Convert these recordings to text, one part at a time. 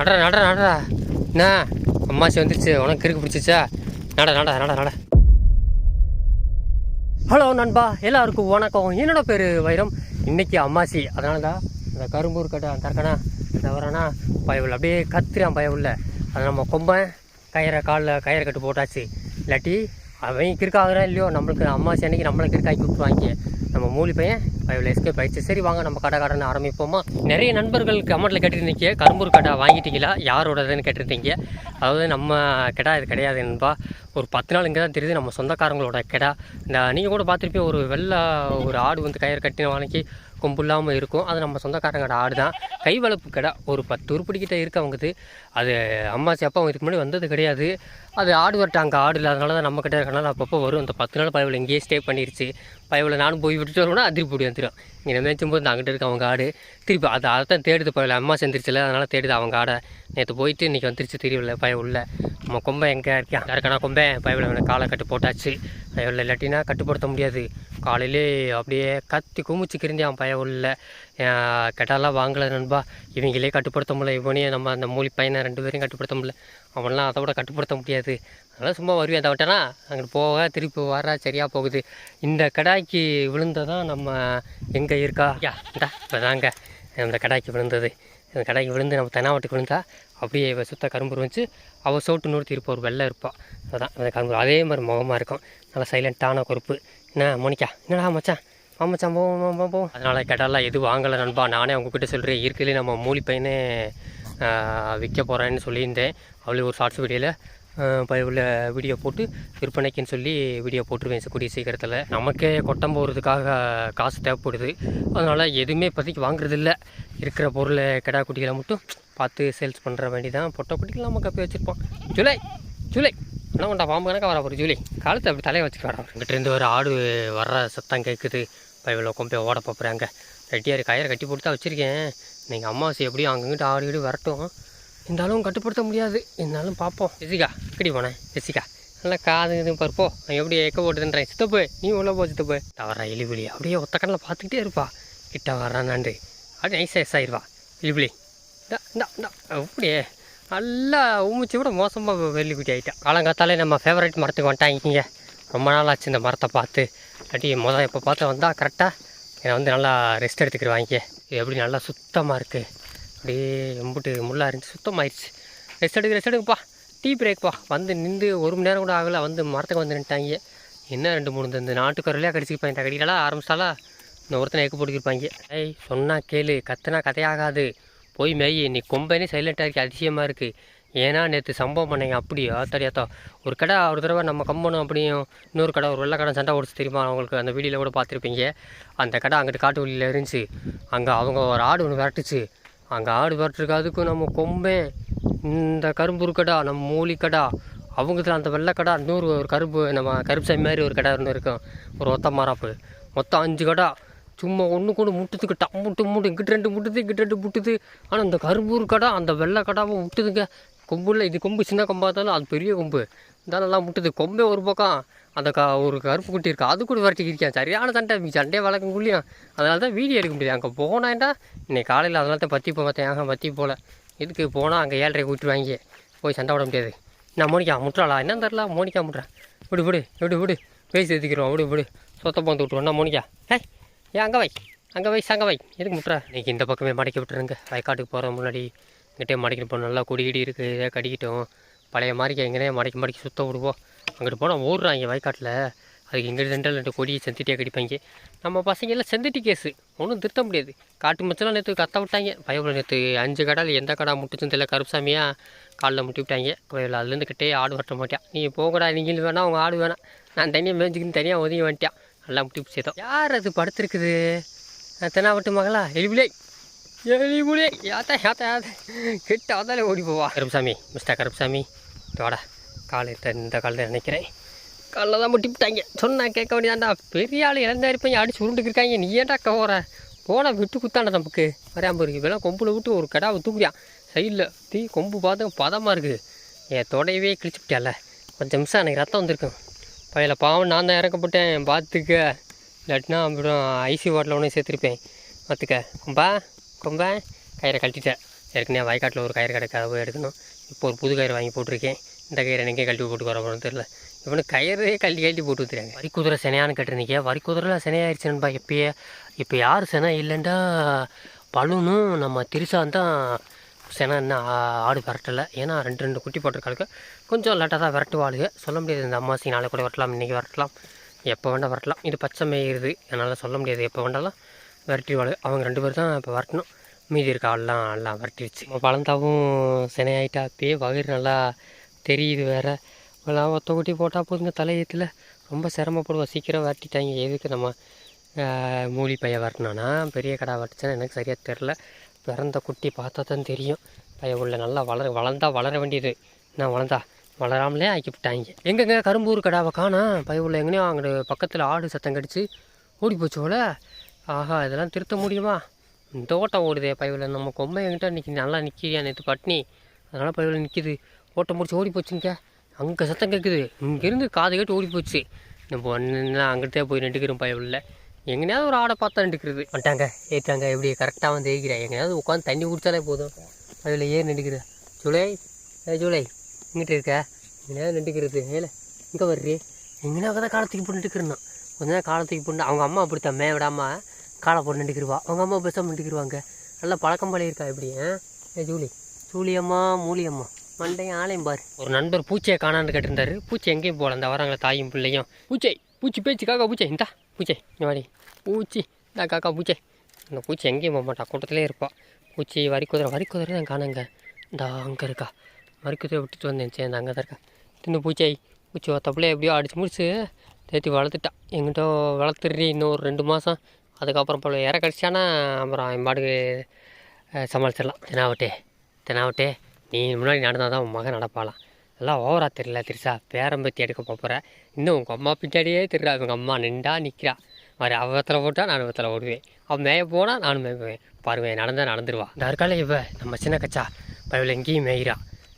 நடடா நடடா நடடா. என்ன? அம்மாச்சி வந்துருச்சு உனக்கு கிறுக்கு பிடிச்சிச்சா? நட நட நட நட ஹலோ நண்பா. எல்லாருக்கும் வணக்கம். என்னோட பேர் வைரம். இன்னைக்கு அம்மாசி அதனால தான் இந்த கரும்பூர் கட்டை தரக்கணா தவறானா? பயவில் அப்படியே கத்துறான் பயவுள்ள அது நம்ம கொம்பன் கயிறை காலில் கயிறை கட்டு போட்டாச்சு. இல்லாட்டி அவன் கிறுக்காகிறான் இல்லையோ? நம்மளுக்கு அம்மாசி அன்னைக்கு நம்மளை கிறுக்காக்கி விட்டுருவாங்க நம்ம மூலி பையன் பயவில் எஸ்கேப் ஆயிடுச்சு. சரி வாங்க நம்ம கடை கடன் ஆரம்பிப்போமா? நிறைய நண்பர்கள் கமெண்ட்டில் கேட்டிருந்தீங்க. கரும்பூர் கடை வாங்கிட்டீங்களா? யாரோடதுன்னு கேட்டிருந்தீங்க. அதாவது நம்ம கடை இது கிடையாது என்பா ஒரு பத்து நாள் இங்கே தான் தெரியுது நம்ம சொந்தக்காரங்களோட கடை. இந்த நீங்கள் கூட பார்த்துருப்பீங்க ஒரு வெள்ளை ஒரு ஆடு வந்து கயிறு கட்டின வாங்கி கும்பில்லாமல் இருக்கும். அது நம்ம சொந்தக்காரங்களோட ஆடு தான் கை வளர்ப்பு கடை ஒரு பத்து உருப்படிக்கிட்ட இருக்குது அவங்கது. அது அம்மாச்சி அப்பா இதுக்கு முன்னாடி வந்தது கிடையாது. அது ஆடு வரட்டு அங்கே ஆடு இல்லாதனால தான் நம்மக்கிட்ட இருக்கனால அப்பப்போ வரும். அந்த பத்து நாள் பயவில் இங்கேயே ஸ்டே பண்ணிருச்சு. பயவில் நானும் போய் விட்டுட்டு வரணும்னா அதிரி போடி வந்துடும் இங்கே மேய்ச்சும் போது அங்கிட்ட இருக்க அவங்க ஆடு திருப்பி அது அதை தான் தேடுது பயவில் அம்மா செஞ்சிருச்சுல அதனால் தேடுது அவங்க ஆடை. நேற்று போயிட்டு இன்றைக்கி வந்துருச்சு தெரியல பய உள்ள நம்ம கொம்பை எங்கே இருக்கேன் யாருக்கான கொம்பை? பயவில் காலை கட்டு போட்டாச்சு. பயவில் இல்லாட்டினா கட்டுப்படுத்த முடியாது. காலையிலே அப்படியே கத்தி குமிச்சு அவன் பய உள்ள. கெட்டாலாம் வாங்கலை நண்பா. இவங்களே கட்டுப்படுத்த முடியல. இவனையும் நம்ம அந்த மூலி பையனை ரெண்டு பேரையும் கட்டுப்படுத்த முடியல. அவன்லாம் அதை விட கட்டுப்படுத்த முடியாது. அதனால் சும்மா வருவேன். அதை விட்டனா அங்கே போக திருப்பி வர சரியாக போகுது. இந்த கடாய்க்கு விழுந்ததான் நம்ம எங்கே இருக்கா? யா இந்தா இப்போதாங்க இந்த கடாய்க்கு விழுந்தது. இந்த கடாய்க்கு விழுந்து நம்ம தெனாவட்டுக்கு விழுந்தா அப்படியே இவள் சுத்த கரும்பு இருந்துச்சு. அவள் சோட்டு நூற்றி இருப்பா. ஒரு வெள்ளை இருப்பாள் அதுதான் அந்த கரும்பு. அதே மாதிரி முகமாக இருக்கும். நல்லா சைலண்ட்டான கொறுப்பு. என்ன மோனிக்கா என்னடா மச்சான்? வா மச்சான் போவோம் போவோம் போவோம் அதனால் கேட்டாலாம் எதுவும் வாங்கலை நண்பா. நானே உங்ககிட்ட சொல்கிறேன் இருக்கிறதுலே நம்ம மூலி பையனே விற்க போகிறேன்னு சொல்லியிருந்தேன். அவளே ஒரு ஷார்ட்ஸ் வீடியோவில் உள்ள வீடியோ போட்டு விற்பனைக்குன்னு சொல்லி வீடியோ போட்டுருவேன் கூடிய சீக்கிரத்தில். நமக்கே கொட்டம் போகிறதுக்காக காசு தேவைப்படுது. அதனால் எதுவுமே இப்போதைக்கு வாங்குறது இல்லை இருக்கிற பொருளை கிடா குட்டிகளை மட்டும் பார்த்து சேல்ஸ் பண்ணுற வேண்டி தான் பொட்டை குட்டிகள் நம்ம கப்பி வச்சுருப்போம். ஜூலை ஜூலை. என்ன கொண்டா பாம்பு கணக்காக வர ஒரு ஜூலி? காலத்தை அப்படி தலையை வச்சுக்க வர இங்கிட்டேருந்து ஒரு ஆடு வர்ற சத்தம் கேட்குது பைவில் கொம்பை ஓட பார்க்குறாங்க ரெட்டியார் கயிறை கட்டி போட்டு தான் வச்சுருக்கேன். நீங்கள் அம்மாவாசை எப்படியும் அங்கங்கிட்ட ஆடு வீடு வரட்டும். இருந்தாலும் கட்டுப்படுத்த முடியாது. இருந்தாலும் பார்ப்போம் ஜெசிகா எக்கடி போனேன் ஜெசிகா நல்லா காது இது பருப்போ? நான் எப்படி எக்க போட்டுதுன்றேன். சித்தப்பு நீ உள்ள போ சித்தப்பு. தவறா எலிபுலி அப்படியே ஒத்த கண்ணில் பார்த்துக்கிட்டே இருப்பா. கிட்ட வர்றானாண்டு அப்படியே நைஸாக எஸ் ஆயிடுவா எலிபுலி இந்தா இந்தா இந்தா. அப்படியே. நல்லா ஊமிச்சு விட மோசமாக வெள்ளி ஆகிட்டேன் ஆகிட்டா காலங்காத்தாலே நம்ம ஃபேவரட் மரத்துக்கு வந்துட்டாங்க ரொம்ப நாள் ஆச்சு இந்த மரத்தை பார்த்து. அடி மொதல் எப்போ பார்த்து வந்தால் கரெக்டாக என்னை வந்து நல்லா ரெஸ்ட் எடுத்துக்கிடுவாங்க இது எப்படி நல்லா சுத்தமாக இருக்குது அப்படியே எம்புட்டு முள்ளா இருந்துச்சு. சுத்தமாகிடுச்சு ரெஸ்ட் எடுக்க ரெஸ்ட் எடுக்குப்பா. டீ பிரேக்ப்பா வந்து நின்று ஒரு மணி நேரம் கூட ஆகலை. வந்து மரத்துக்கு வந்து நின்ட்டாங்க என்ன ரெண்டு மூணு இந்த நாட்டுக்கரையிலே கடிச்சிருப்பாங்க இந்த கடிக்கலாம் ஆரம்பிச்சாலா. இந்த ஒருத்தனை எக்கு போட்டுக்கிருப்பாங்க. ஏய் சொன்னால் கேளு. கத்துனா கதையாகாது. போய் மேய் இன்னைக்கு கொம்பனே சைலண்ட்டாக இருக்கு அதிசயமாக இருக்குது ஏன்னா நேற்று சம்பவம் பண்ணீங்க அப்படியா? தெரியாதா? ஒரு கடை ஒரு தடவை நம்ம கம்பனும் அப்படியும் இன்னொரு கடை ஒரு வெள்ளை கடை சண்டை ஓடிச்சு தெரியுமா? அவங்களுக்கு அந்த வீடியோவில் கூட பார்த்துருப்பீங்க. அந்த கடை அங்கிட்டு காட்டு வழியில் இருந்துச்சு. அங்கே அவங்க ஒரு ஆடு ஒன்று விரட்டுச்சு. அங்கே ஆடு விரட்டுருக்கு அதுக்கும் நம்ம கொம்பேன் இந்த கரும்புரு கடை நம்ம மூலி கடை. அவங்கத்துல அந்த வெள்ளை கடை இன்னொரு ஒரு கரும்பு நம்ம கருப்பு சாமி மாதிரி ஒரு கடை ஒன்று இருக்கும் ஒரு ஒத்த மாறாப்பு. மொத்தம் அஞ்சு கடை. சும்மா ஒன்று கூட முட்டுதுக்கு டம்முட்டு முட்டு இங்கிட்டு ரெண்டு முட்டுது இங்கிட்டு ரெண்டு முட்டுது. ஆனால் அந்த கரும்பூர் கடை அந்த வெள்ளை கடாவும் முட்டுதுங்க. கொம்புல இது கொம்பு சின்ன கொம்பாக இருந்தாலும் அது பெரிய கொம்பு. இந்த முட்டுது. கொம்பே ஒரு பக்கம் அந்த க ஒரு கருப்பு குட்டி இருக்கு. அது கூட விரட்டி இருக்கேன் சரியான சண்டை சண்டையே முடியும் அதனால தான் வீடியோ எடுக்க முடியாது அங்கே போனாண்டா இன்னைக்கு காலையில் அதனால தான் பற்றி போக பார்த்தேன் பற்றி போகல இதுக்கு போனால் அங்கே ஏழரை வாங்கி போய் சண்டை விட முடியாது. நான் மோனிக்கா முட்டுறாளா? என்னன்னு தெரில மோனிக்கா முட்டுறேன் விடு விடு விடு விடு. பேசி எதுக்கிறோம்? விடு விடு. சொத்த போந்து விட்டுருவோம். மோனிக்கா ஹே ஏன் அங்கே வை. அங்கே வை அங்கே வை. எதுக்கு முட்டுற? இன்றைக்கி இந்த பக்கமே மடக்கி விட்டுருங்க. வயக்காட்டுக்கு போகிற முன்னாடி. இங்கிட்டே மடக்கிட்டு போகணும் நல்லா கொடி இருக்குது இதை கடிக்கிட்டோம். பழைய மாதிரிக்கு எங்கேனே மடக்கி மடக்கி சுத்த விடுவோம். அங்கிட்டு போனால் ஓடுறாங்க வயக்காட்டில். அதுக்கு இங்கிட்டு ரெண்டு ரெண்டு கொடியை செந்துட்டியாக கடிப்பாங்க நம்ம பசங்க எல்லாம் செந்துட்டி கேஸு. ஒன்றும் திருத்த முடியாது. காட்டு மச்சலாம் நேற்று கத்த விட்டாங்க. பயவில் நேற்று அஞ்சு கடால் எந்த கடா முட்டுச்சுன்னு தெரியல. கருப்புசாமியாக காலில் முட்டி விட்டாங்க. பயவில் அதுலேருந்து கிட்டே ஆடு வரட்ட மாட்டேன் நீ போகடா நீங்களும் வேணாம் அவங்க ஆடு வேணாம். நான் தனியாக மேய்ஞ்சிக்கின்னு தனியாக ஒதுங்கி வந்துட்டான் எல்லாம் முட்டி பிடிச்சதோ யார் அது படுத்துருக்குது? தென்னாவட்டு மகளா? எலிபுலே. எலிபுலே. யாத்தா யாத்தா யாத்தா. கிட்ட அதாலே ஓடி போவா. கருப்புசாமி மிஸ்டர் கருப்புசாமி. வாடா. காலை இந்த காலையில் நினைக்கிறேன். காலில் தான் முட்டி விட்டாங்க கேட்க வேண்டியதாண்டா பெரிய ஆள் இழந்தா இருப்பீங்க அடிச்சு உருண்டுக்கிருக்காங்க. நீ ஏன்டா கவர போனால் விட்டு குத்தாண்டா நமக்கு வரையாம இருக்கு இப்போலாம் கொம்பில் விட்டு ஒரு கடாவை தூக்குறியா? சைடில் தீ கொம்பு பார்த்து பதமாக இருக்குது. என் தொடையவே கிழிச்சு விட்டியால கொஞ்சம் நிமிஷம் எனக்கு ரத்தம் வந்திருக்கும். பையில பாவம் நான் தான் இறக்கப்பட்டேன். பார்த்துக்க இல்லாட்டினா அப்புறம் ஐசி வாட்டில் ஒன்றே சேர்த்துருப்பேன். பார்த்துக்க கொம்பா கொம்பா. கயிறை கழட்டிட்டேன். ஏற்கனவே வயக்காட்டில் ஒரு கயிறு கிடைக்காத போய் எடுக்கணும். இப்போ ஒரு புது கயிறு வாங்கி போட்டிருக்கேன். இந்த கயிறு எனக்கே கழட்டி போட்டு வர போகிறோம் தெரியல. இவனுக்கு கயிறே கழட்டி கழட்டி போட்டு வந்துருக்காங்க வரி குதிரை சினையான்னு கேட்டிருந்தீங்க வரி குதிரைலாம் சினையாயிருச்சுன்பா எப்பயே. இப்போ யார் செனை இல்லைண்டா? பலூனும் நம்ம திரிசான் தான் சினை இன்னும் ஆடு விரட்டலை. ஏன்னா ரெண்டு ரெண்டு குட்டி போட்டிருக்காளுக்கு. கொஞ்சம் லேட்டாக தான் விரட்டுவாளுங்க சொல்ல முடியாது இந்த அம்மாசி நாளை கூட விரட்டலாம் இன்றைக்கி விரட்டலாம். எப்போ வேண்டால் விரட்டலாம். இது பச்சை மேயிருது. என்னால் சொல்ல முடியாது எப்போ வேண்டாலும் விரட்டிவாள் அவங்க ரெண்டு பேர் தான் இப்போ விரட்டணும். மீதி இருக்க ஆள்லாம் எல்லாம் விரட்டிடுச்சு பழந்தாவும் சினையாயிட்டா அப்பயே வயிறு நல்லா தெரியுது வேறு. எல்லாம் ஒத்த குட்டி போட்டால் போதுங்க தலையத்தில் ரொம்ப சிரமப்படுவோம் சீக்கிரம் விரட்டிட்டாங்க. எதுக்கு நம்ம மூலி பையன் வரட்டினானா? பெரிய கடா வரட்டுச்சுன்னா எனக்கு சரியாக தெரில. பிறந்த குட்டி பார்த்தா தான் தெரியும். பயவுள்ள உள்ள நல்லா வளர வளர்ந்தா வளர வேண்டியது. நான் வளர்ந்தா? வளராமலே ஆக்கிவிட்டாங்க. எங்கெங்க கரும்பூர் கடாவை காணா? பைய உள்ள எங்கேயோ அங்கே பக்கத்தில் ஆடு சத்தம் கடிச்சு ஓடி போச்சோல ஆஹா இதெல்லாம் திருத்த முடியுமா? இந்த ஓட்டம் ஓடுதே பயவுள்ள நம்ம கொம்பை எங்கிட்ட நிற்கி நல்லா நிற்கிறியா நேற்று பட்னி? அதனால் பையில் நிற்கிது ஓட்டம் முடிச்சு ஓடி போச்சுங்க. அங்கே சத்தம் கேட்குது இங்கேருந்து காது கேட்டு ஓடி போச்சு. நம்ம ஒன்று அங்கிட்டே போய் நின்றுக்கிறோம் பயவில் எங்கேயாவது ஒரு ஆடை பார்த்தா நின்றுக்கிறது. வந்துட்டாங்க. ஏற்றாங்க எப்படி கரெக்டாக வந்து ஏற்கிறேன் எங்கேயாவது உட்காந்து தண்ணி குடித்தாலே போதும். அதில் ஏன் நின்றுக்கிறேன் ஜூலை ஏ ஜூலை இங்கிட்ட இருக்க. எங்கேயாவது நின்றுக்கிறது. ஏல இங்கே வர்றி. எங்கேயா தான் காலத்துக்கு போட்டு நின்றுக்கிறேன் கொஞ்ச நேரம் காலத்துக்கு போட்டு அவங்க அம்மா அப்படித்தான். மே விடாமல் காலை போட்டு நின்றுக்கிருவா. அவங்க அம்மா பெருசாக நின்றுக்கிருவாங்க. நல்லா பழக்கம் பழையிருக்கா இருக்கா எப்படி? ஏ ஜூலி. ஜூலியம்மா மூலியம்மா. மண்டையும் ஆலையும் பாரு. ஒரு நண்பர் பூச்சியை காணான்னு கேட்டிருந்தாரு. பூச்சி எங்கேயும் போகல. இந்த வராங்களே தாயும் பிள்ளையும். பூச்சை பூச்சி பேச்சுக்காக பூச்சை இந்தா. பூச்சை இந்த மாதிரி பூச்சி இந்த காக்கா பூச்சை இந்த பூச்சி எங்கேயும் போக மாட்டா கூட்டத்திலே இருப்பாள் பூச்சி வரி குதிரை வரி குதிரை தான் காணுங்க இந்த அங்கே இருக்கா வரி குதிரை விட்டுட்டு வந்தேன் சரி அங்கே தான் இருக்கா இந்த பூச்சை பூச்சி ஒத்தப்பிள்ளை எப்படியோ அடிச்சு முடிச்சு தேத்தி வளர்த்துட்டா எங்கிட்ட வளர்த்துடுறி இன்னும் ஒரு ரெண்டு மாதம் அதுக்கப்புறம் போல இற கடிச்சானா அப்புறம் என் பாட்டுக்கு சமாளிச்சிடலாம் தினாவட்டே தினாவட்டே நீ முன்னாடி நடந்தால் தான் உன் மகன் நடப்பாளாம் எல்லாம் ஓவரா தெரியல திருசா. பேரம்பத்தி எடுக்க போகிறேன் இன்னும் உங்கள் அம்மா பின்னாடியே திருடா இவங்க அம்மா நின்றா நிற்கிறா மாதிரி அவத்தில் போட்டால் நான் அவத்தில் ஓடுவேன் அவன் மேய போனால் நானும் மேய்வேன் பாருவேன் நடந்தால் நடந்துருவா. இந்த இருக்கால இவ நம்ம சின்ன கச்சா. பைவில் எங்கேயும் மேயிறா.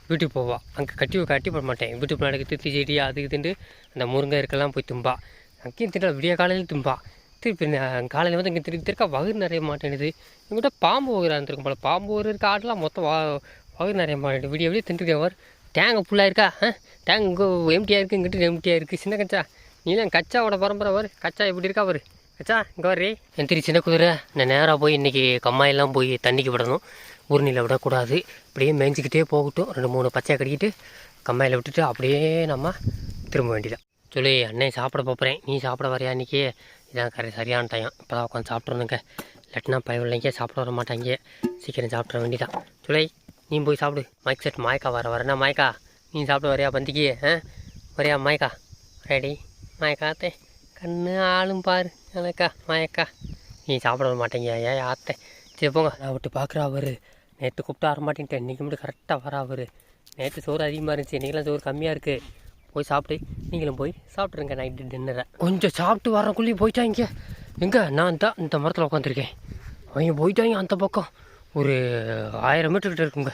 வீட்டுக்கு போவா. அங்கே கட்டி கட்டி போட மாட்டேன். வீட்டுக்கு முன்னாடி திருத்தி செடி அது இதுண்டு அந்த முருங்கை இருக்கெல்லாம் போய் தும்பா. அங்கேயும் திருடா விடிய காலையில் தும்பா. திருப்பி காலையில் வந்து இங்கே திருப்பி திருக்க வகு நிறைய மாட்டேன்னுது எங்கிட்ட பாம்பு வகுரா இருந்திருக்கும் போல. பாம்பு வகுறு இருக்க ஆடெலாம் மொத்தம் வகு நிறைய மாட்டேன் விடிய விடிய திண்டுக்கவர் டேங்கு ஃபுல்லாக இருக்கா ஆ? டேங்க் இங்கே எம்டியாக இருக்குது இங்கிட்டு எம்டியாக இருக்குது சின்ன கச்சா. நீலாம் கச்சாவோட பரம்பரை வரு கச்சா எப்படி இருக்கா வரு கச்சா இங்கே வர்றி திரு சின்ன குதிரை. நான் நேராக போய் இன்றைக்கி கம்மாயெல்லாம் போய் தண்ணிக்கு விடணும். ஊர்நில விடக்கூடாது. அப்படியே மேய்ஞ்சிக்கிட்டே போகட்டும். ரெண்டு மூணு பச்சையை கடிக்கிட்டு கம்மாயில் விட்டுட்டு அப்படியே நம்ம திரும்ப வேண்டியதான் சொல்லி அண்ணன் சாப்பிட போகிறேன் நீ சாப்பிட வரையா இன்றைக்கி இதான் கரெக்ட் சரியான டைம் இப்போ தான் உட்காந்து சாப்பிட்றணுங்க இல்லாட்டினா பயவில்லைங்க சாப்பிட வர மாட்டாங்க. சீக்கிரம் சாப்பிட்ற வேண்டியதான் சொல்லி நீ போய் சாப்பிடு. மைக் செட் மாய்க்கா வர வரேன்னா மாய்க்கா நீ சாப்பிட்டு வரையா பந்திக்கு? ஆ? வரையா மாய்க்கா ரெடி மாயக்காத்தே அத்தை. கண்ணு ஆளும் பாரு எனக்கா மாயக்கா நீ சாப்பிட வர மாட்டேங்க ஏன் ஆத்தை சரி போங்க. நான் விட்டு பார்க்குறா அவர். நேற்று கூப்பிட்டு வர மாட்டேன்ட்டேன் இன்றைக்கி மட்டும் கரெக்டாக வரா அவர். நேற்று சோறு அதிகமாக இருந்துச்சு இன்றைக்கெல்லாம் சோறு கம்மியாக இருக்குது போய் சாப்பிட்டு நீங்களும் போய் சாப்பிட்ருங்க நைட்டு டின்னரை கொஞ்சம் சாப்பிட்டு வரக்குள்ளேயும் போயிட்டாங்க. எங்கே? நான் தான் இந்த மரத்தில் உட்காந்துருக்கேன். அவங்க போயிட்டாங்க அந்த பக்கம். ஒரு ஆயிரம் மீட்டர்கிட்ட இருக்குங்க.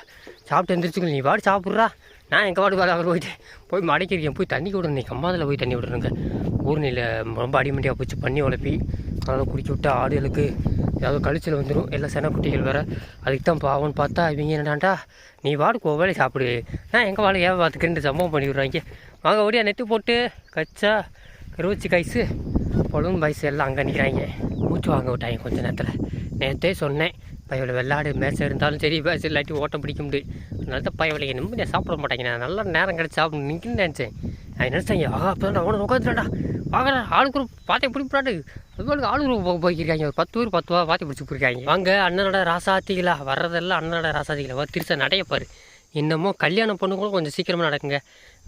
சாப்பிட்டு எந்திரிச்சுங்க நீ பாடு சாப்பிட்றா. நான் எங்கள் பாடு வேலை அவர் போயிட்டு போய் மடக்கிருக்கேன் போய் தண்ணி விடணும் நீ கம்மாதில் போய் தண்ணி விடுறேங்க. ஊர்நில ரொம்ப அடிமண்டியாக போச்சு. பண்ணி உழப்பி அதனால் குடிக்க விட்டா ஆடுகளுக்கு ஏதாவது கழிச்சல் வந்துடும் எல்லாம் சினக்குட்டிகள் வேறு. அதுக்கு தான் பாவம்னு பார்த்தா இவங்க என்னடாண்டா? நீ வாடுக்கு ஒவ்வொரு சாப்பிடு. நான் எங்கள் வாழை ஏன் பார்த்துக்கிட்டு சம்பவம் பண்ணி விடுறாங்க? வாங்க ஓடியா நெத்து போட்டு. கச்சா கருவச்சி கைஸு பொழும் பைஸ் எல்லாம் அங்கே நிற்கிறாங்க மூச்சு வாங்க விட்டாங்க கொஞ்சம் நேரத்தில். நேற்றே சொன்னேன். பயவில் வெள்ளாடு மேட்ச் இருந்தாலும் சரி மேட்ச் இல்லாட்டி ஓட்டம் பிடிக்க முடியும் அதனால தான் பயவில்லைங்க நிம்மதியாக சாப்பிட மாட்டாங்க நான் நல்லா நேரம் கிடச்சி சாப்பிட நிற்கணும்னு நினச்சேன். நான் நினச்சேன்? ஆகா அப்போ தான் அவனை உட்காந்துடா வாங்கடா ஆளு குரூப் பார்த்தே பிடிப்பாடு அதுபோல் ஆளு குரூப் போய்க்கிருக்காங்க. ஒரு பத்து பேர் பத்து ரூபா பார்த்து பிடிச்சி போயிருக்காங்க. வாங்க அண்ணனோட ராசாத்திகளா? வர்றதெல்லாம் அண்ணனோட ராசாத்திகளா? திருச்சா நடையப்பார் நடையப்பாரு என்னமோ கல்யாணம் பொண்ணு கூட கொஞ்சம் சீக்கிரமாக நடக்குங்க.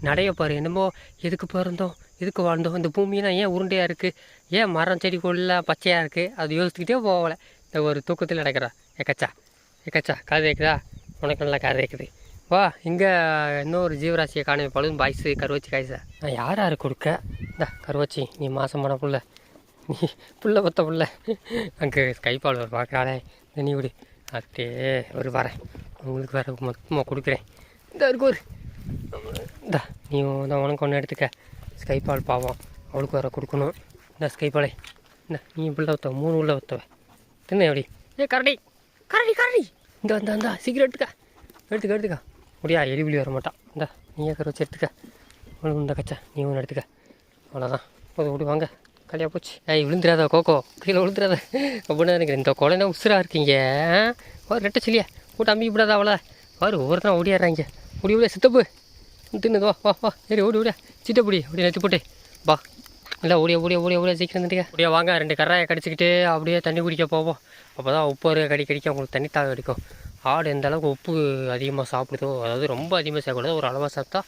நடையப்பாரு என்னமோ எதுக்கு பிறந்தோம்? எதுக்கு வாழ்ந்தோம்? இந்த பூமியெல்லாம் ஏன் உருண்டையாக இருக்குது ஏன் மரம் செடி கொள்ளலாம் பச்சையாக இருக்குது அது யோசிச்சுக்கிட்டே போகல. இந்த ஒரு தூக்கத்தில் நடக்கிறா. ஏக்கச்சா ஏக்கச்சா காது கேட்குதா உனக்கு நல்லா காது கேட்குது வா இங்கே இன்னொரு ஜீவராசியை காணவே பழுதும் பாய்ஸு கருவச்சி காய்ஸா நான் யார் யாரு கொடுக்க? இந்த கருவச்சி நீ மாசமான புள்ள. நீ புள்ள பத்த புள்ள. அங்கே கைப்பால் ஒரு பார்க்குறாளே. இந்த நீ விடு அத்தே ஒரு வரேன் உங்களுக்கு வேறு மொத்தமாக கொடுக்குறேன். இந்த இருக்கு ஒரு. இந்த நீ நான் உனக்கு ஒன்று எடுத்துக்க. ஸ்கைபால் பாவம். அவளுக்கு வேறு கொடுக்கணும். இந்த ஸ்கைபாலை இந்த நீ பிள்ளை ஊற்ற மூணு உள்ள ஊற்றவ தின்ன அப்படி ஏ கரடி. கரடி கரடி. இந்த வந்தா இந்தா சீக்கிரம் எடுத்துக்க. எடுத்துக்க எடுத்துக்க. முடியா? எலிபுலி வர மாட்டான் இந்த நீயே கரை வச்சு எடுத்துக்க? உனக்கு இந்த கச்சா. நீ ஒன்று எடுத்துக்க. அவ்வளோதான் போதும் விடு வாங்க. கல்யா போச்சு. ஏய் விழுந்துடாத கோகோ. கீழே விழுந்துடாத. அப்படின்னு எனக்கு இந்த குழந்தை உசுராக இருக்கீங்க ஆ? ஒரு ரெட்டை சொல்லியா போட்டு அம்பி விடாத அவ்வளோ வாரு ஒவ்வொருத்தரும் ஓடியாடுறாங்க. ஓடி ஓடியா சித்தப்பு. தின்னுது வா வா வா. சரி ஓடி ஓடியா. சிட்டப்படி அப்படி நெத்தி போட்டு. வா. இல்லை ஓடிய ஓடிய ஓடிய ஓடிய சீக்கிரம் தண்ணிக்க. ஓடிய வாங்க ரெண்டு கரையை கடிச்சிக்கிட்டு அப்படியே தண்ணி குடிக்க போவோம். அப்போ தான் உப்பு அருகே கடி கடிக்க உங்களுக்கு தண்ணி தாக கிடைக்கும் ஆடு எந்த அளவுக்கு உப்பு அதிகமாக சாப்பிடுதோ அதாவது ரொம்ப அதிகமாக சாப்பிடாது ஒரு அளவாக சாப்பிட்டா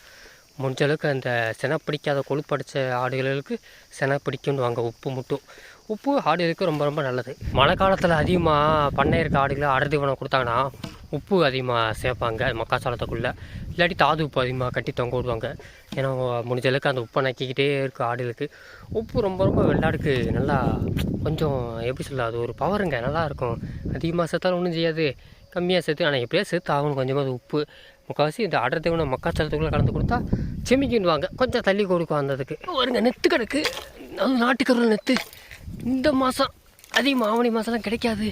முடிஞ்ச அளவுக்கு அந்த செனை பிடிக்காத கொழுப்படைச்ச ஆடுகளுக்கு செனை பிடிக்கும்னு வாங்க உப்பு மட்டும். உப்பு ஆடுகளுக்கு ரொம்ப ரொம்ப நல்லது. மழை காலத்தில் அதிகமாக பண்ணை இருக்க ஆடுகளை அடர் தீவனம் கொடுத்தாங்கன்னா உப்பு அதிகமாக சேர்ப்பாங்க மக்காச்சோளத்துக்குள்ளே இல்லாட்டி தாது உப்பு அதிகமாக கட்டி தொங்க விடுவாங்க. ஏன்னா முடிஞ்ச அளவுக்கு அந்த உப்பை நக்கிக்கிட்டே இருக்குது ஆடுகளுக்கு. உப்பு ரொம்ப ரொம்ப வெள்ளாடுக்கு நல்லா கொஞ்சம் எப்படி சொல்ல அது ஒரு பவருங்க நல்லாயிருக்கும் அதிகமாக சேர்த்தாலும் ஒன்றும் செய்யாது. கம்மியாக சேர்த்து ஆனால் எப்படியா சேர்த்து ஆகணும் கொஞ்சமாக உப்பு. முக்கால்வாசி இந்த அடர் தீவனம் மக்காச்சோளத்துக்குள்ளே கலந்து கொடுத்தா செமிக்கிடுவாங்க கொஞ்சம் தள்ளி கொடுக்கும் அந்ததுக்கு. வருங்க நெத்து கிடக்கு. அது நாட்டுக்கருள் நெத்து. இந்த மாதம் அதிகமாக ஆவணி மாதம்லாம் கிடைக்காது.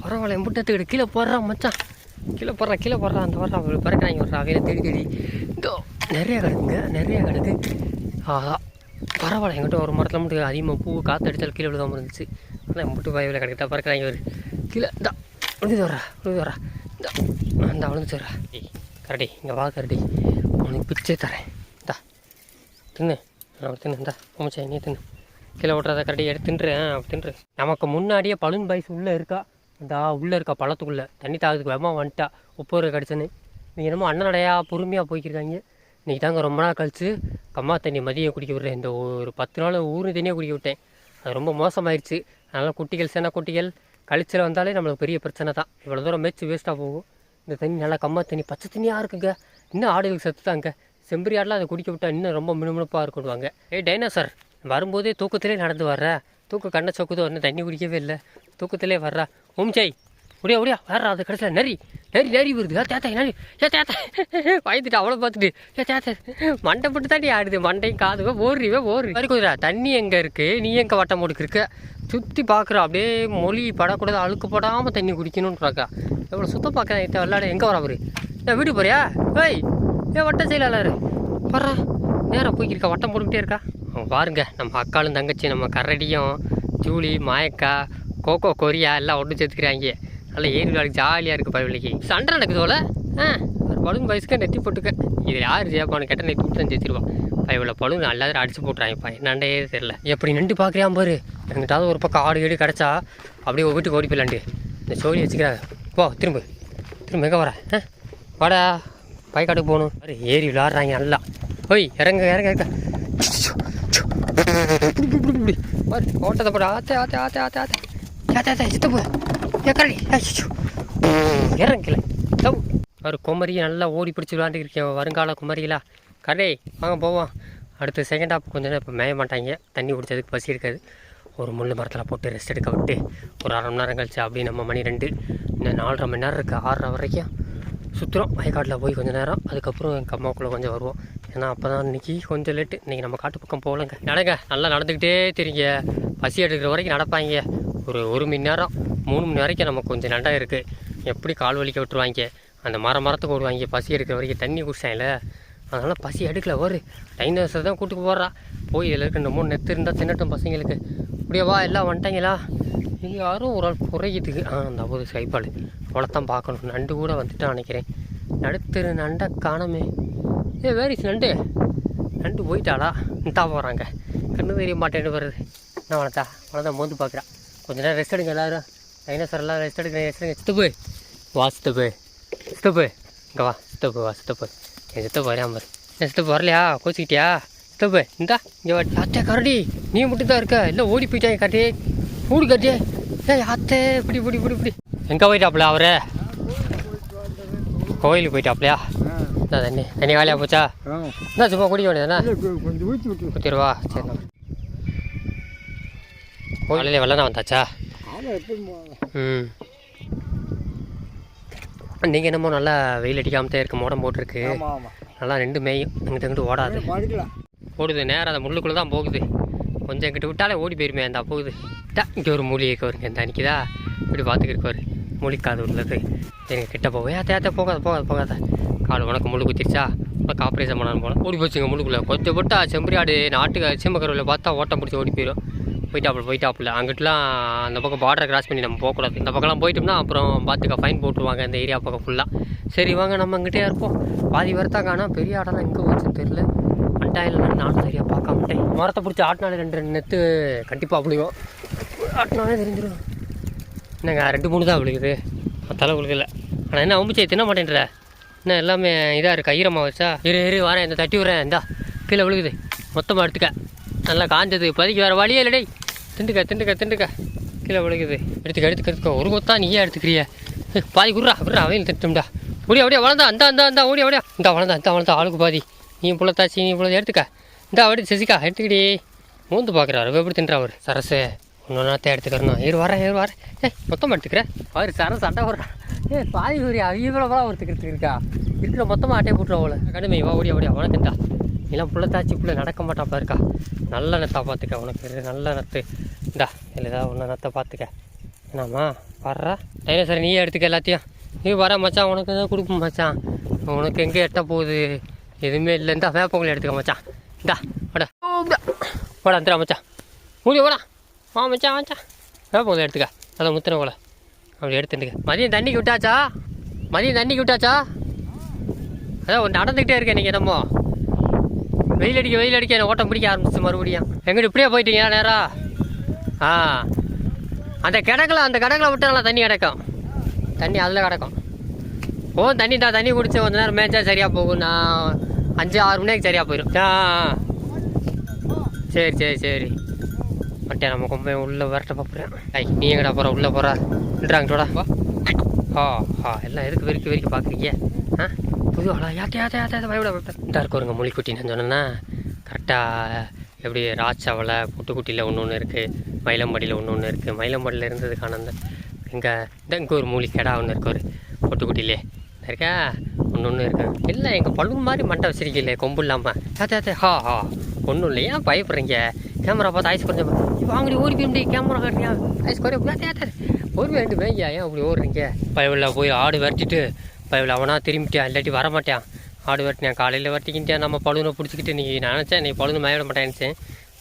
பரவாயில்ல எம்பிட்டத்துக்கிட்ட கீழே போடுறான் மச்சான். கீழே போடுறா கீழே போடுறா அந்த வர்றான் பறக்கிறாங்க வர்றான் அவையில தேடி தேடி. இதோ நிறையா கிடக்குங்க நிறையா கிடக்கு. ஆஹா பரவாயில்ல எங்கிட்ட ஒரு மரத்தில் மட்டும் அதிகமாக பூ காற்று அடித்தால் கீழே விழுதாமல் இருந்துச்சு. ஆனால் மட்டும் பயவில் கிடக்குதா பறக்கிறாங்க ஒரு கீழே இந்தா விழுந்து வர்றா விழுந்து வர்றா. இந்த அந்த விழுந்து வர்றா. கரடி இங்கே வா கரடி. உனக்கு பிச்சை தரேன். இந்தா தின்னு. நான் தின்னு இந்தா உமச்சா நீ தின்னு. கீழே விட்றத கரடி எடுத்துன்றேன் அப்படி தின்று. நமக்கு முன்னாடியே பலூன் பாய்ஸ் உள்ளே இருக்கா? இதா உள்ளே இருக்கா பழத்துக்குள்ளே. தண்ணி தாகத்துக்கு வேகமாக வந்துட்டா. உப்பு கடிச்சுன்னு. நீங்கள் என்னமோ அண்ணனடையா பொறுமையாக போய்க்கிருக்காங்க. இன்றைக்கி தாங்க ரொம்ப நாள் கழிச்சு கம்மா தண்ணி மதியம் குடிக்க விட்றேன். இந்த ஒரு பத்து நாள் ஊர் தண்ணியே குடிக்க விட்டேன். அது ரொம்ப மோசமாயிருச்சு. அதனால் குட்டிகள் சேனா குட்டிகள் கழிச்சில் வந்தாலே நம்மளுக்கு பெரிய பிரச்சனை தான். இவ்வளோ தூரம் மேய்ச்சி வேஸ்ட்டாக போகும். இந்த தண்ணி நல்லா கம்மா தண்ணி பச்சை தண்ணியாக இருக்குங்க. இன்னும் ஆடுகளுக்கு சத்து தாங்க. செம்பரி ஆடெலாம் அதை குடிக்க விட்டா இன்னும் ரொம்ப மினுமினுப்பாக இருக்குடுவாங்க ஏய் டைனோசர் வரும்போதே தூக்கத்திலே நடந்து வர்ற. தூக்க கண்ணை சொக்குதோ இன்னும் தண்ணி குடிக்கவே இல்லை. தூக்கத்திலே வர்றா. ஓம்சாய் முடியா முடியா வர்றா அது கடைசியில் நரி. நரி நரி வருது ஏ தேத்தா நரி. ஏ தேத்தா. பயந்துட்டு அவ்வளோ பார்த்துட்டு ஏ தேத்தா. மண்டை போட்டு தாண்டி ஆடுது. மண்டையும் காதுவே ஓடுறிவே ஓடு மாதிரி குதிரா. தண்ணி எங்கே இருக்குது நீ எங்கே வட்டம் போட்டுக்கு இருக்க? சுற்றி பார்க்குறோம் அப்படியே மொழி படக்கூடாது அழுக்கு போடாமல் தண்ணி குடிக்கணும்ன்றாக்கா எவ்வளோ சுத்தம் பார்க்குறேன் இத்த விளாட எங்கே வரா அவரு ஏன் வீட்டுக்கு போறியா? ஏய் ஏன் வட்டம் செயலாளர் வர்றா. நேராக போய்க்கிருக்கா. வட்டம் போட்டுக்கிட்டே இருக்கா. பாருங்க நம்ம அக்காளும் தங்கச்சி நம்ம கரடியும் ஜூலி மாயக்கா கோகோ கொரியா எல்லாம் ஒன்று சேர்த்துக்கிறாங்க. நல்லா ஏறி விளையாடு ஜாலியாக இருக்குது பயவிலைக்கு சண்டை நடக்குது போல. ஆ ஒரு பலூன் வயசுக்கு நெத்தி போட்டுக்க. இது யார் ஜெயப்பான்னு கேட்டால் நெத்தி போட்டு சேர்த்துருவான் பயவில் பலூன் எல்லாரும் அடிச்சு போட்டுறாங்கப்பா என்னண்டே தெரில எப்படி நின்று பார்க்குறியா பாரு. எங்கிட்டாவது ஒரு பக்கம் ஆடு ஏடு கிடச்சா அப்படியே ஒரு வீட்டுக்கு ஓடி போயிடலாண்டு இந்த சோழி வச்சுக்கிறாங்க. போ திரும்ப. திரும்ப எங்கே வர? ஆ வாடா. பயக்காட்டுக்கு போகணும். அரு ஏறி விளாட்றாங்க நல்லா. ஓய் இறங்க இறங்க இறங்க. பாரு ஓட்டத்தை போட. ஆத்தே ஆத்தே ஆத்தே ஆத்தே ஆத்தே. ஆத்தே ஆத்தே இறங்கல. ஒரு குமரியை நல்லா ஓடி பிடிச்சி விளாண்டுருக்கேன் வருங்கால குமரிகளா. கரே வாங்க போவோம். அடுத்து செகண்ட் ஹாப் கொஞ்சம் நேரம் இப்போ மேய மாட்டாங்க. தண்ணி குடிச்சதுக்கு பசி இருக்காது ஒரு முள் மரத்தில் போட்டு ரெஸ்ட் எடுக்க விட்டு ஒரு அரை மணி நேரம் கழிச்சு அப்படி நம்ம மணி ரெண்டு. இன்னும் நாலரை மணி நேரம் இருக்குது ஆறரை வரைக்கும் சுற்றுறோம் வயக்காட்டில் போய் கொஞ்சம் நேரம். அதுக்கப்புறம் எங்கள் அம்மாவுக்குள்ளே கொஞ்சம் வருவோம். ஏன்னா அப்போ தான் இன்றைக்கி கொஞ்சம் லேட்டு இன்றைக்கி நம்ம காட்டு பக்கம் போகலங்க. நடங்க நல்லா நடந்துக்கிட்டே தெரியுங்க. பசி எடுக்கிற வரைக்கும் நடப்பாங்க. ஒரு ஒரு மணி நேரம் மூணு மணி வரைக்கும் நமக்கு கொஞ்சம் நண்டா இருக்குது எப்படி கால் வலிக்க விட்டுருவாங்க? அந்த மரம் மரத்துக்கு ஓடுவாங்க பசி எடுக்கிற வரைக்கும் தண்ணி குடிச்சாங்கல்ல? அதனால் பசி எடுக்கல. ஒரு டைனர்ஸை தான் கூட்டுக்கு போடுறா. போய் இதில் இருக்க மூணு நெத்து இருந்தால் தின்னட்டும் பசங்களுக்கு. அப்படியே வா எல்லாம் வந்துட்டாங்களா? இங்கே யாரும் ஒரு ஆள் குறையுதுக்கு ஆ அந்த அவ்வளோ சைப்பாள் அவ்வளோத்தான் பார்க்கணும். நண்டு கூட வந்துட்டான் நினைக்கிறேன். நடுத்தரு நண்டை காணமே. ஏ வேரிஸ் நண்டு. நண்டு போயிட்டாளா? இந்தா போகிறாங்க கண்ணு தெரிய மாட்டேன்னு வருது. என்ன வளர்த்தா? வளர்த்தா மோந்து பார்க்குறான் கொஞ்ச நேரம் ரெஸ்ட் எடுங்க எல்லாரும். டைனோசர் எல்லாம் ரெஸ்ட் எடுங்க ரெஸ்ட் எடுங்க. சித்தப்பு. வா சித்தப்பு. சித்தப்பு. இங்கே வா சித்தப்பு வா சித்தப்பு. என் சித்தப்பு வரையாம என் சித்தப்பு வரலையா? கோச்சிக்கிட்டியா? சித்தப்பு இந்தா இங்கே வா. அத்தே கரடி நீ மட்டும் தான் இருக்க. இல்லை ஓடி போயிட்டாங்க கட்டி ஓடி கட்டி ஏய் அத்தே இப்படி இப்படி இப்படி இப்படி எங்கே போயிட்டாப்புல அவரு? கோயிலுக்கு போயிட்டாப்லையா என்ன தண்ணி. தண்ணி வேலையாக போச்சா? என்ன சும்மா குடிக்க வேண்டியதானே கொஞ்சம் ஊற்றி விட்டு. குத்திருவா சரி கோயிலே வெள்ளம் வந்தாச்சா? ம். நீங்கள் என்னமோ நல்லா வெயில் அடிக்காமத்தே இருக்க மோடம் போட்டிருக்கு. நல்லா ரெண்டு மேயும் அங்கிட்ட இங்கிட்டு ஓடாது. ஓடுது நேரம் அந்த முள்ளுக்குள்ளே தான் போகுது. கொஞ்சம் இங்கிட்ட விட்டாலே ஓடி போயிருமே அந்த போகுது. டா இங்கே ஒரு மூலிகை வருங்க இந்த அன்னைக்குதா இப்படி பார்த்துக்கிட்டு பாரு மூலிக்காது உள்ளது. சரிங்க கிட்ட போக ஏத்த ஏத்த போகாத போகாத போகாத. கால் உனக்கு முள்ளு குத்திருச்சா? உனக்கு ஆப்ரேஷன் பண்ணான்னு போனேன் ஓடி போச்சுங்க முள்ளுக்குள்ளே. கொஞ்சம் போட்டா செம்பரியாடு நாட்டுக்கு சீமக்கருவில் பார்த்தா ஓட்டம் பிடிச்சி ஓடி போயிடும் போயிட்டாப்புல போயிட்டாப்புல. அங்கிட்டலாம் அந்த பக்கம் பார்டரை கிராஸ் பண்ணி நம்ம போகக்கூடாது. இந்த பக்கம்லாம் போயிட்டோம்னா அப்புறம் பார்த்துக்க ஃபைன் போட்டுருவாங்க இந்த ஏரியா பக்கம் ஃபுல்லாக சரி வாங்க நம்ம அங்கிட்டே இருப்போம். பாதி வரத்தா காணா பெரிய ஆடெல்லாம் எங்கே போச்சுன்னு தெரில அண்டாயில் நானும் சரியாக பார்க்காமட்டேன் மரத்தை பிடிச்சி ஆட்டினாலே ரெண்டு ரெண்டு நெத்து கண்டிப்பாக அப்படியும் ஆட்டினாலே தெரிஞ்சிடும் என்னங்க ரெண்டு மூணு தான் விழுகுது. மற்றால விழுகல. ஆனால் என்ன அம்புச்சை தின்ன மாட்டேன்ற. என்ன எல்லாமே இதாக இருக்கு? ஈரமாக வச்சா? இரு இரு வரேன். இந்த தட்டி விட்றேன். இந்தா கீழே விழுகுது. மொத்தமாக எடுத்துக்க. நல்லா காஞ்சது. இப்போதைக்கு வேறு வழியே இல்லடே திண்டுக்க திண்டுக்க திண்டுக்க. கீழே விழுகுது. எடுத்துக்க எடுத்துக்க எடுத்துக்க. ஒரு கொத்தா நீயே எடுத்துக்கிறிய. பாதி குர்ரா விட்றா அவையில் திட்டம்டா. ஓடியா ஓடியா வளர்ந்தா அந்த அந்த அந்த ஓடியா ஓடியா. இந்த வளர்ந்தா இந்த வளர்ந்தா ஆளுக்கு பாதி. நீ புள்ளத்தாச்சி நீ புள்ள எடுத்துக்க. இந்த அப்படி சசிகா எடுத்துக்கிடி. மூந்து பார்க்குறாரு எப்படி தின்றா அவர் சரசு. ஒன்று எடுத்துக்கிறணும் ஏறு வரேன் ஏறு வரேன் ஏய் மொத்தமாக எடுத்துக்கிறேன் அவர் சரசு சண்டை வர்றான் ஏ பாதி ஒரு அவ்வளோ ஒருத்துக்கிறதுக்கு இருக்கா? இருக்கிற மொத்தமாக அட்டையை போட்டுருவோம் அவளை. கடுமை வா ஓடியா ஓடியா உனக்குண்டா எல்லாம் புள்ளத்தாச்சி புள்ள நடக்க மாட்டாப்பா இருக்கா நல்ல நத்தா பார்த்துக்க உனக்கு. நல்ல நத்து இந்தா இல்லை ஏதாவது ஒன்று பார்த்துக்க என்னம்மா வர்றா? டைனா சார் நீயே எடுத்துக்க எல்லாத்தையும். நீ வர மச்சான் உனக்கு தான் கொடுப்போம் மச்சான். உனக்கு எங்கே எட்ட போகுது? எதுவுமே இல்லை. இந்தா வேப்பங்களை எடுத்துக்க மச்சான். இந்தா வாடா. வாடா வந்துடா மச்சான். மூடி வாடா. வா மச்சான் மச்சான். வேப்பங்களை எடுத்துக்க. அதை முத்தின போல. அப்படி எடுத்துட்டுக்க மதியம் தண்ணிக்கு விட்டாச்சா? மதியம் தண்ணிக்கு விட்டாச்சா? அதான் நடந்துக்கிட்டே இருக்கேன் நீங்கள் என்னமோ. வெயில் அடிக்க வெயில் அடிக்க என்ன ஓட்டம் பிடிக்க ஆரம்பிச்சு மறுபடியும். எங்கிட்ட இப்படியே போயிட்டீங்க நேராக ஆ. அந்த கிடக்கில் அந்த கிடக்கில் விட்டாங்களா தண்ணி கிடக்கும்? தண்ணி அதில் கிடக்கும். ஓ தண்ணி தான் தண்ணி குடிச்சு கொஞ்ச நேரம் மேய்ச்சா சரியாக போகும். நான் அஞ்சு ஆறு மணிக்கு சரியாக போயிடும் ஆ சரி சரி சரி. மட்டே நம்ம கொம்பே உள்ளே விரட்ட பார்க்குறேன் ஐ நீ எங்கடா போகிற உள்ளே போகிறான்றாங்கடா வா. ஆ ஆ எல்லாம் எதுக்கு வெறிக்க வெறிக்க பார்க்குறீங்க ஆ? புது ஆளா? யாத்தே யாத்தே யாத்தே பயப்பட பயப்பட இந்த இருக்குங்க மொழிக்குட்டி நான் சொன்னேன்னா கரெக்டாக எப்படி ராட்சாவில் புட்டுக்குட்டியில் ஒன்று ஒன்று இருக்குது மயிலம்பாடியில் ஒன்று ஒன்று இருக்குது மயிலம்படியில் இருந்ததுக்கான அந்த இங்கே டெங்கூர் இங்கே ஒரு ஒன்று இருக்கு ஒரு பொட்டுக்குட்டிலே இருக்கா? ஒன்று ஒன்று இருக்கு. இல்லை எங்கள் பழுவு மாதிரி மண்டை வச்சிருக்கீங்களே கொம்பு இல்லாமல் யாத்த யாத்த ஹா ஹா. ஒன்றும் இல்லை ஏன் பயப்படுறீங்க. கேமரா பார்த்து ஐஸ் குறைஞ்ச வாங்கடி ஓடி போய் முடியும் கேமரா காட்டியா ஐஸ் குறைய யாத்த யாத்த ஒரு வேண்டு ஐயா ஏன் அப்படி ஓடுறீங்க? பயவில் போய் ஆடு விரட்டிட்டு பயவில் அவனா திரும்பிட்டான் இல்லாட்டி வரமாட்டான். ஆடு வெட்டினேன் காலையில் வெட்டிக்கிட்டேன் நம்ம பழுனை பிடிச்சிக்கிட்டு நீ நினச்சேன் நீ பழுனை மயவிட மாட்டேன்ச்சேன்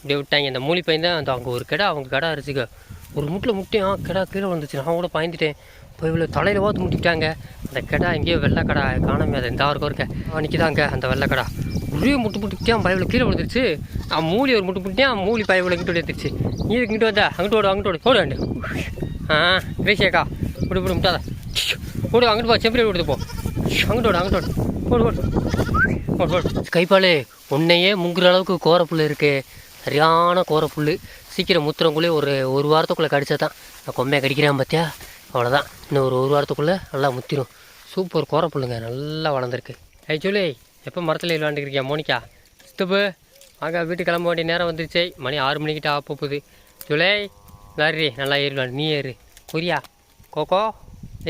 மாட்டேன் இப்படி விட்டாங்க. இந்த மூலி பையன் தான் அந்த அங்கே ஒரு கடை அவங்க கடை அரிசிக்க ஒரு முட்டில் முட்டையும் கடை கீழே வந்துச்சு நான் கூட பயந்துட்டேன். போய் இவ்வளோ தலையில் பார்த்து முட்டிக்கிட்டாங்க. அந்த கடை எங்கேயோ வெள்ளை காணாமே அது. இந்த இருக்க இருக்க நிற்கிதாங்க அந்த வெள்ளை ஒரே முட்டு முட்டிக்கிட்டேன் பயவில் கீழே விழுந்துருச்சு. அவன் மூலி ஒரு முட்டு முட்டியான் மூலி பயவில் இங்கிட்டு எடுத்துருச்சு நீ இங்கிட்டு வந்தா? அங்கிட்டு ஓடு அங்கிட்டு ஓடு. ஓடு வேண்டு ஆ கிரேஷியாக்கா விடு விடு முட்டாதா ஓடு அங்கிட்டு போ. செம்பரி விடுது போ. அங்கிட்டு ஓடு அங்கிட்டு ஓடு. ஓடு ஓடு. ஓடு ஓடு. கைப்பாலே உன்னையே முங்குற அளவுக்கு கோரப்புள்ள இருக்குது சரியான கோரப்புல் சீக்கிரம் முத்துறவங்களே ஒரு ஒரு வாரத்துக்குள்ளே கடிச்சா தான் நான் கொம்மையை கடிக்கிறேன் பார்த்தியா அவ்வளோதான் இன்னும் ஒரு ஒரு வாரத்துக்குள்ளே நல்லா முத்திரும். சூப்பர் கோரப்புல்லுங்க நல்லா வளர்ந்துருக்கு. ஐ சொல்லி எப்போ மரத்தில் விளாண்டுருக்கியா மோனிக்கா சித்தப்பு ஆகா வீட்டுக்கு கிளம்ப வேண்டிய நேரம் வந்துருச்சு. மணி ஆறு மணிக்கிட்ட ஆக போகுது. ஜூலை லாரி நல்லா ஏறி விளாடு. நீ ஏறு. குறியா கோகோ?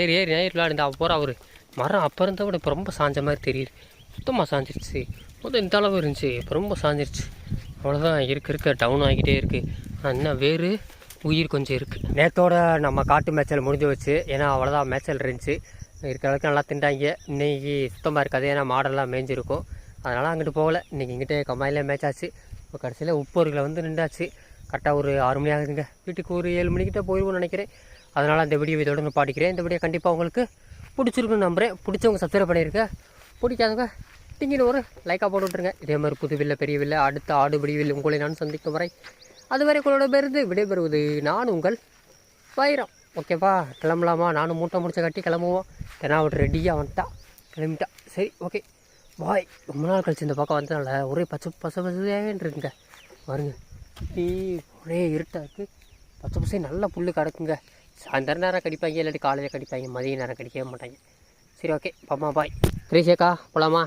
ஏறி ஏறி ஏறி விளாடு. இந்த போகிறா அவரு. மரம் அப்போ இருந்த விட இப்போ ரொம்ப சாஞ்ச மாதிரி தெரியுது. சுத்தமாக சாஞ்சிருச்சு. முதல் இந்த அளவு இருந்துச்சு இப்போ ரொம்ப சாஞ்சிருச்சு. அவ்வளோதான் இருக்க இருக்க. டவுன் ஆகிட்டே இருக்குது ஆனால் இன்னும் வேறு? உயிர் கொஞ்சம் இருக்குது நேற்றோட நம்ம காட்டு மேய்ச்சல் முடிஞ்சு வச்சு ஏன்னா அவ்வளோதான் மேய்ச்சல் இருந்துச்சு. இருக்கிற அளவுக்கு நல்லா திண்டாங்க. இன்றைக்கி சுத்தமாக இருக்காது. ஏன்னா மாடெல்லாம் மேய்ஞ்சிருக்கும். அதனால் அங்கிட்டு போகல. இன்றைக்கி இங்கிட்டே கம்மாயிலே மேய்ச்சாச்சு. இப்போ கடைசியில் உப்பூர்களை வந்து நின்றாச்சு. கரெக்டாக ஒரு ஆறு மணி ஆகுதுங்க. வீட்டுக்கு ஒரு ஏழு மணிக்கிட்ட போயிடுவோம்னு நினைக்கிறேன். அதனால் அந்த வீடியோ இதோட பாடிக்கிறேன். இந்த வீடியோ கண்டிப்பாக உங்களுக்கு பிடிச்சிருக்குன்னு நம்புகிறேன் பிடிச்சவங்க சப்ஸ்கிரைப் பண்ணியிருக்கேன் பிடிக்காதவங்க நீங்கள் ஒரு லைக்காக போட்டு விட்ருங்க இதே மாதிரி புது வில்ல பெரிய வில்ல அடுத்த ஆடுபடி வில்ல உங்களை நான் சந்திக்கும் வரை அதுவரை உங்களோட பேருந்து விடைபெறுவது நான் உங்கள் வைரம். ஓகேப்பா கிளம்பலாமா? நானும் மூட்டை முடிச்ச கட்டி கிளம்புவோம். ஏன்னா அவர் ரெடியாக வந்துட்டா. கிளம்பிட்டா. சரி ஓகே பாய் ரொம்ப நாள் கழிச்சு இந்த பக்கம் வந்ததுனால ஒரே பச்சை பசை பசையாகன்னு வருங்க டீ ஒரே இருட்டாக இருக்குது பச்சை பசை நல்ல புல் கிடக்குங்க. சாயந்தரம் நேரம் கடிப்பாங்க இல்லாட்டி காலையில் கடிப்பாங்க மதிய நேரம் கடிக்கவே மாட்டாங்க. சரி ஓகே பாமா பாய் கிரேஷேக்கா போலாமா